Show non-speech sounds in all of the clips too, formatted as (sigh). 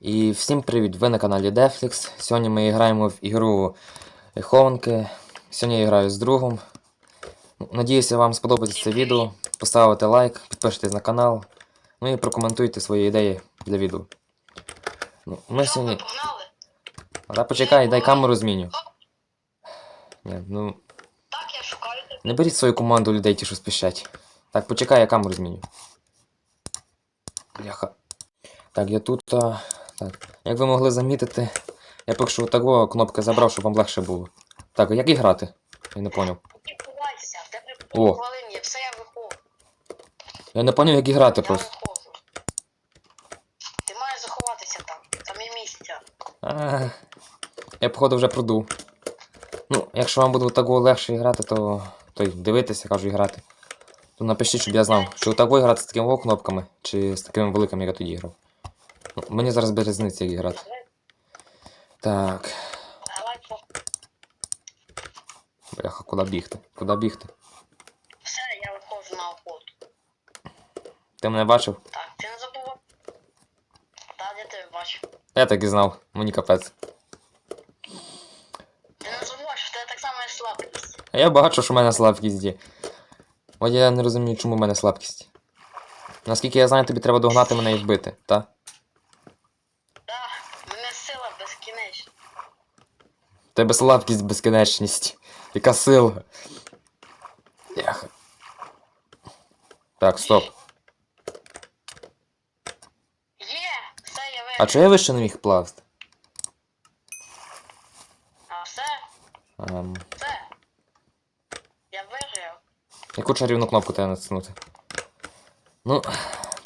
І всім привіт! Ви на каналі Deflix. Сьогодні ми граємо в ігру Хованки. Сьогодні я граю з другом. Надіюся, вам сподобається це відео. Поставите лайк, підпишитесь на канал. Ну і прокоментуйте свої ідеї для відео. Ну, ми сьогодні. погнали? Почекай, дай камеру зміню. Ні, ну, не беріть свою команду людей, ті, що спішать. Так, почекай, я камеру зміню. Бляха. Так, я тут. А... Так. Як ви могли замітити, я поки що такого кнопки забрав, щоб вам легше було. Так, а як і грати? Я не поняв. О. я не поняв, як і грати просто. Ти маєш заховатися там, там є місця. А, я походу вже продув. Ну, якщо вам буде такого легше грати, то. то дивитися, кажу, і грати. То напишіть, щоб я знав, чи отако грати з такими кнопками, чи з такими великими, як я тоді грав. Ну, мені зараз без різниці, як грати. Так. Бляха, куди бігти? Куди бігти? все, я виходжу на охоту. Ти мене бачив? Так, ти не забувай. Так, я тебе бачу. Я так і знав, мені капець. Ти не забувай, що тебе так само є слабкість. А я бачу, що в мене слабкість є. От я не розумію, чому в мене слабкість. Наскільки я знаю, тобі треба догнати мене і вбити? Так, в мене сила безкінечна. В тебе слабкість безкінечність. Яка сила. Бляха. Так, стоп. Є! Все, я А чого я вище не міг плавати? А все, Ем, все. Я вижив. яку чарівну кнопку треба натиснути? Ну,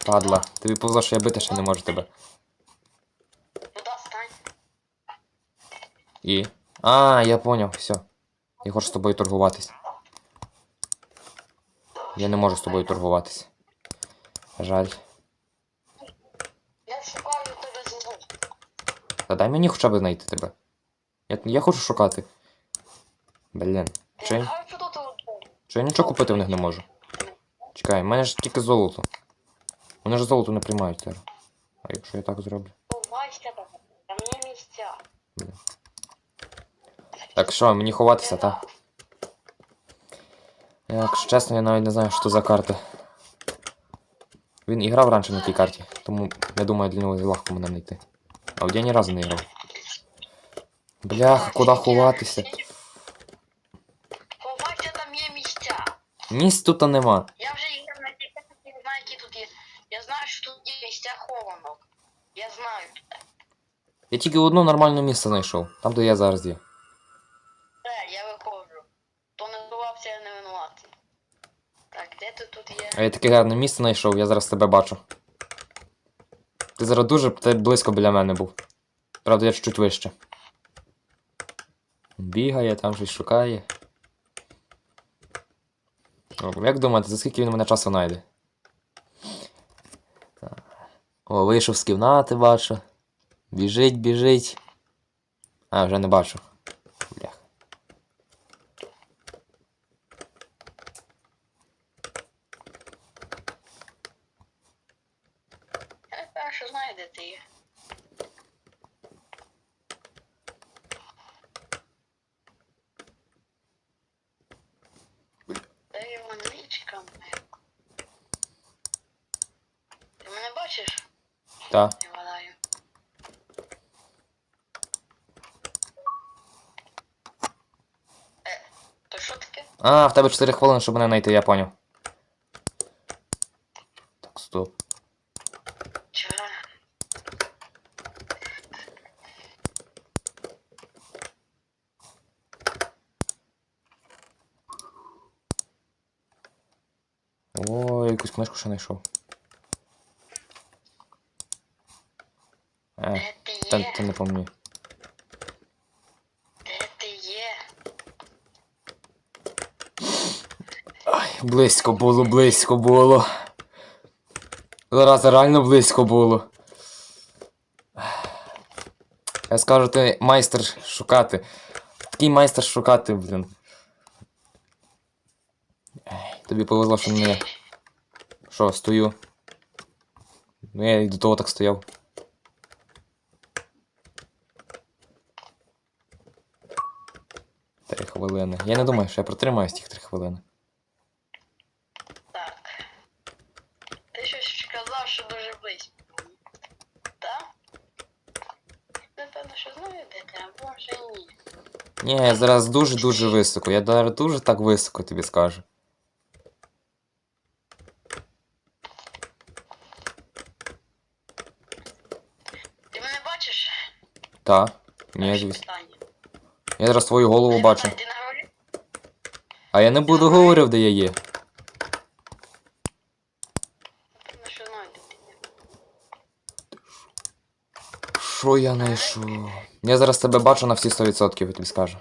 падла. Тобі повезло, що я бити ще не можу тебе. Туди стань. І. А, я поняв, все. Я хочу з тобою торгуватись. Я не можу з тобою торгуватись. Жаль. Я шукаю тебе знову. Та дай мені хоча б знайти тебе. Я, я хочу шукати. Блін. Чи, чи я нічого купити в них не можу? Чекай, в мене ж тільки золото. Вони ж золото не приймають зараз. А якщо я так зроблю? Так що, мені ховатися, та? Якщо чесно, я навіть не знаю, що за карта. Він і грав раніше на тій карті, тому я думаю, для нього легко мене знайти. А от я ні разу не грав. Бляха, куди ховатися? Ховайся, там є місця. Місць тут нема. Я вже їх на ті карті, знаю, які тут є. Я знаю, що тут є місця хованок. Я знаю. Я тільки одне нормальне місце знайшов, там де я зараз є. Все, я виходжу. Хто не ховався, я не винуватий. Так, де ти тут є? А я таке гарне місце знайшов, я зараз тебе бачу. Ти зараз дуже ти близько біля мене був. Правда, я чуть-чуть вище. Бігає, там щось шукає. Як думаєте, за скільки він мене часу знайде? О, вийшов з кімнати, бачу. Біжить, біжить. А, вже не бачу. Я не перше знаю, де ти мене бачиш? Е, що таке? А, в тебе 4 хвилини, щоб мене знайти, я поняв. Так, стоп. Чого? О, якусь книжку ще знайшов. Е, та, та не по? Близько було, близько було. Зараз реально близько було. Я скажу, ти майстер шукати. Такий майстер шукати, блін. Тобі повезло, що мене. Что стою? Ну я і до того так стоял. Три хвилини. Я не думаю, що я протримаюсь тих три хвилини. Так. Ти щось казав, що дуже близько. Так? Напевно, що знову йдете, або вже ні. Ні, я зараз дуже-дуже високо. Я зараз дуже так високо тобі скажу. Та. Ні, звісно. Я зараз твою голову бачу. А я не буду говорив, де я є. Ти є. Що я знайшов? Я зараз тебе бачу на всі 100%, я тобі скажу.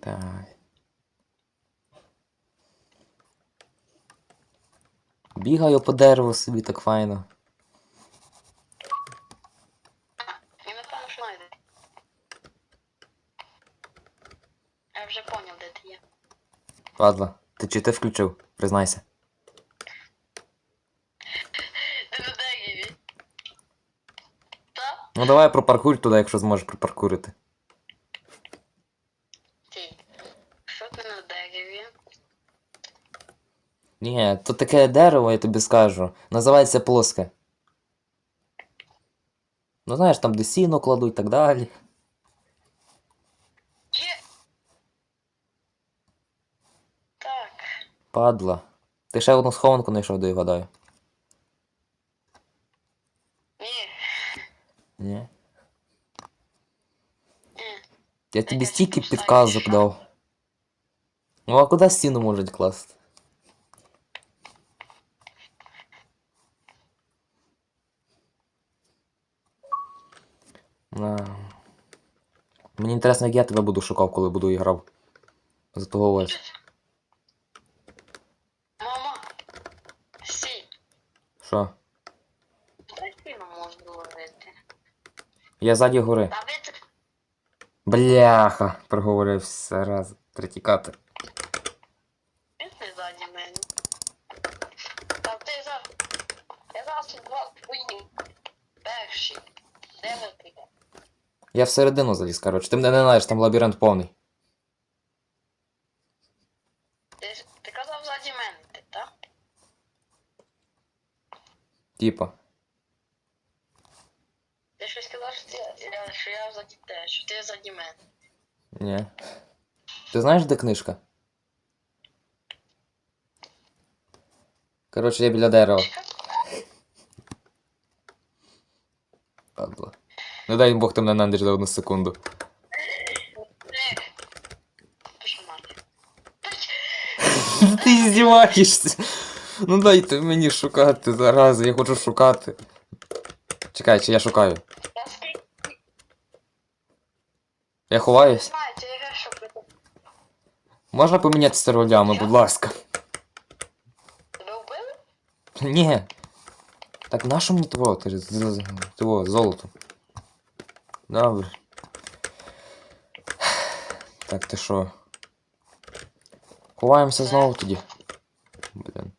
Так. Бігаю по дереву собі так файно. Я напевно, вже поняв, де ти є. Падла, ти чи ти включив? Признайся. Ти на дереві. Та? Ну давай пропаркур туди, якщо зможеш пропаркурити. Ти. Що ти на дереві? Ні, то таке дерево, я тобі скажу. Називається плоске. Ну знаєш, там де сіно кладуть і так далі. Так. Падла. Ти ще одну схованку знайшов, де я гадаю. Ні. Ні. Я тобі стільки підказок дав. Ну а куди стіну можуть класти? Інтересно, як я тебе буду шукав, коли буду іграв. грав. За того ось. Мама. Сі. Що? Дай можна ловити. Я ззаді гори. Бляха, ви все Бляха! Проговорився раз. Третій катер. Я всередину заліз, коротше. Ти мене не знаєш, там лабіринт повний. Ти, ж- ти казав ззаді мене, ти, так? Типа. Ти щось сказав, що, ти, я, що я ззаді те, що ти ззаді мене. Ні. Ти знаєш, де книжка? Коротше, я біля дерева. Падла. Не дай Бог ти мене нандиш за одну секунду. (laughs) Ти здіваєшся. Ну дайте мені шукати зараз, я хочу шукати. Чекай, чи я шукаю? Я ховаюсь? Можна помінятися ролями, будь ласка. тебе? Ні. Так нащо мені того? Того золото. Добре. Так, ти що? Ховаємося знову тоді. Блін.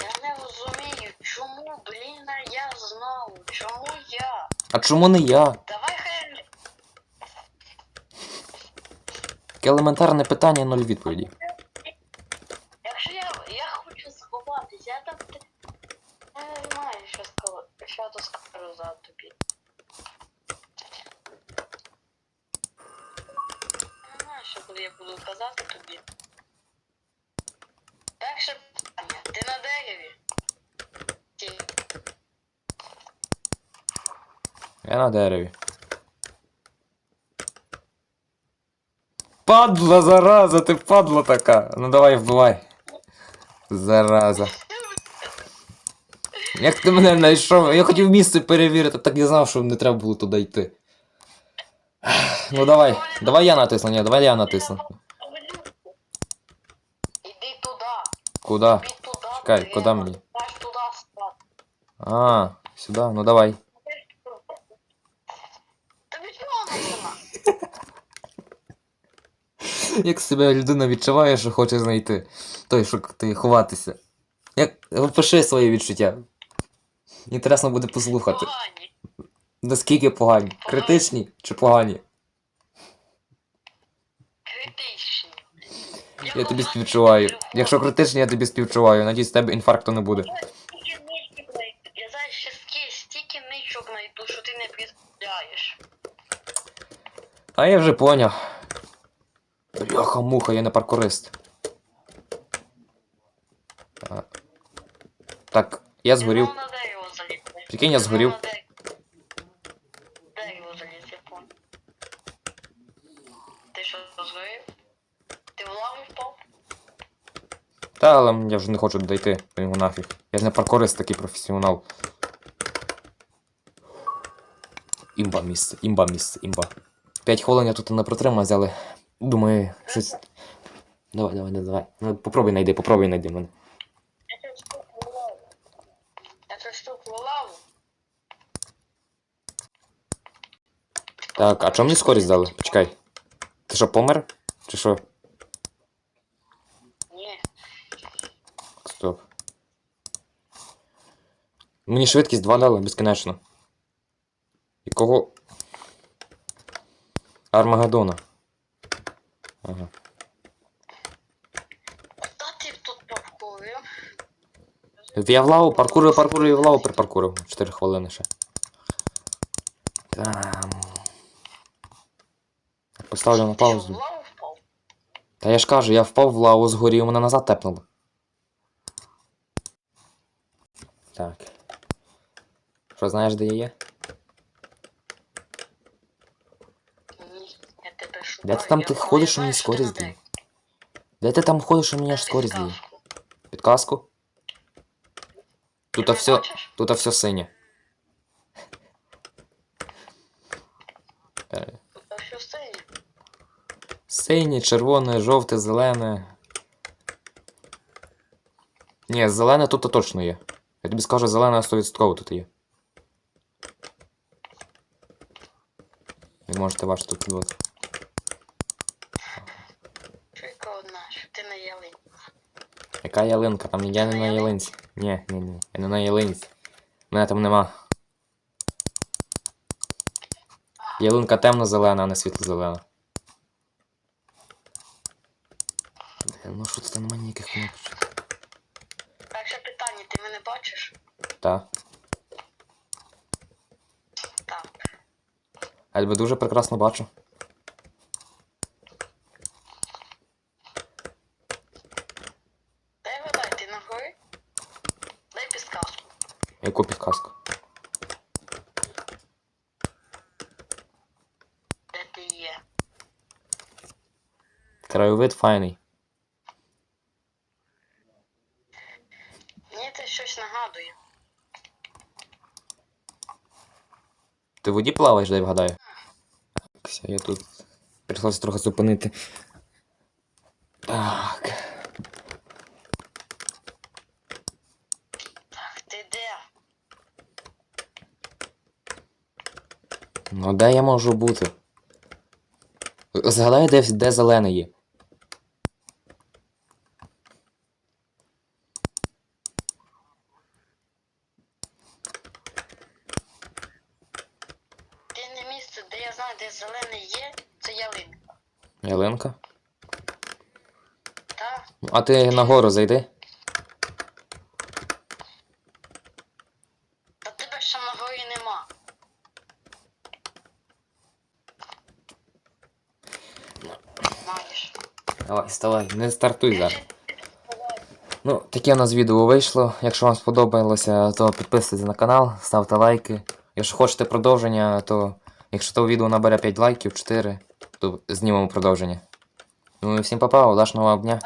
Я не розумію, чому, блін, я знову, чому я? А чому не я? Давай хай Таке елементарне питання, нуль відповіді. Якщо я, я хочу сховатись, я там я не знаю, що сказати, що то скажу за тобі. Не знаю, що коли я буду казати тобі. Перше питання. Ти на дереві? Ті. Я на дереві. Падла, зараза, ти падла така. Ну давай вбивай. Зараза. Як ти мене знайшов? Я хотів місце перевірити, так я знав, що не треба було туди йти. Ну давай, давай я натисну, ні, давай я натисну. Іди туди. Туди. Чекай, куди мені? А, сюди, ну давай. Як себе людина відчуває, що хоче знайти. Той, що ти ховатися. Як опиши свої відчуття. Інтересно буде послухати. Погані. Наскільки погані? Критичні чи погані? Критичні. Я тобі співчуваю. Якщо критичні, я тобі співчуваю. Надіюсь, в тебе інфаркту не буде. Я. Я зараз ще стільки ничок знайду, що ти не представляєш. А я вже поняв. Бляха муха, я не паркурист. Так, я згорів. Ти мав на дерево залізти. Прикинь, я понял. Ти що, згорів? Ти в лаву впав? Та, але я вже не хочу дойти до нього нафіг. Я ж не паркурист, такий професіонал. Імба місце, імба місце, імба. П'ять хвилин я тут не протримався, але думаю, щось. Давай, давай, давай, давай. Ну, попробуй найди, попробуй найди мене. Я цю штуку в лаву. Я цю штуку в лаву. Так, а чому мені скорість дали? Почекай. Ти що, помер? Чи що? Ні. Стоп. Мені швидкість 2 дали безкінечно. Якого? Армагеддона. Ага. Та ти тут повкурив. Я в лаву паркурив, паркурив і в лаву припаркурив. 4 хвилини ще. Там. Поставлю на паузу. Та я ж кажу, я впав в лаву, згорів, мене назад тепнуло. Так. Що знаєш, де я є? Де ти там ти ходиш, що мені скорість дає? Де ти там ходиш, що мені аж скорість дає? Підказку. Тут все, тут все синє. Е, Тут що синє. Синє, червоне, жовте, зелене. Ні, зелене тут -то точно є. Я тобі скажу, зелене 100% тут є. Ви можете бачити тут ялині. Яка ялинка? Там я не на ялинці. Ні, ні, ні. Я не на ялинці. Мене там нема. Ялинка темно-зелена, а не світло-зелена. Блін, Ну що тут немає ніяких кнопочок? Перше питання, ти мене бачиш? Та. Так. Я тебе дуже прекрасно бачу. Дай водай, ти нагорі? Дай підказку. Яку підказку? Де ти є? Краєвид файний. Мені це щось нагадує. Ти в воді плаваєш, дай вгадаю. Все, я тут. Прийшлося трохи зупинити. Так. Так, ти де? Ну де я можу бути? Згадай, де, де зелене є. Єдине місце, де я знаю, де зелене є, це ялинка. Ялинка? Та? Ну, А ти нагору зайди. Та тебе ще на нема. Маєш. Давай, вставай, не стартуй зараз. Ну, таке у нас відео вийшло. Якщо вам сподобалося, то підписуйтесь на канал, ставте лайки. Якщо хочете продовження, то якщо то відео набере 5 лайків, 4, то знімемо продовження. Ну і всім па-па, удачного вам дня.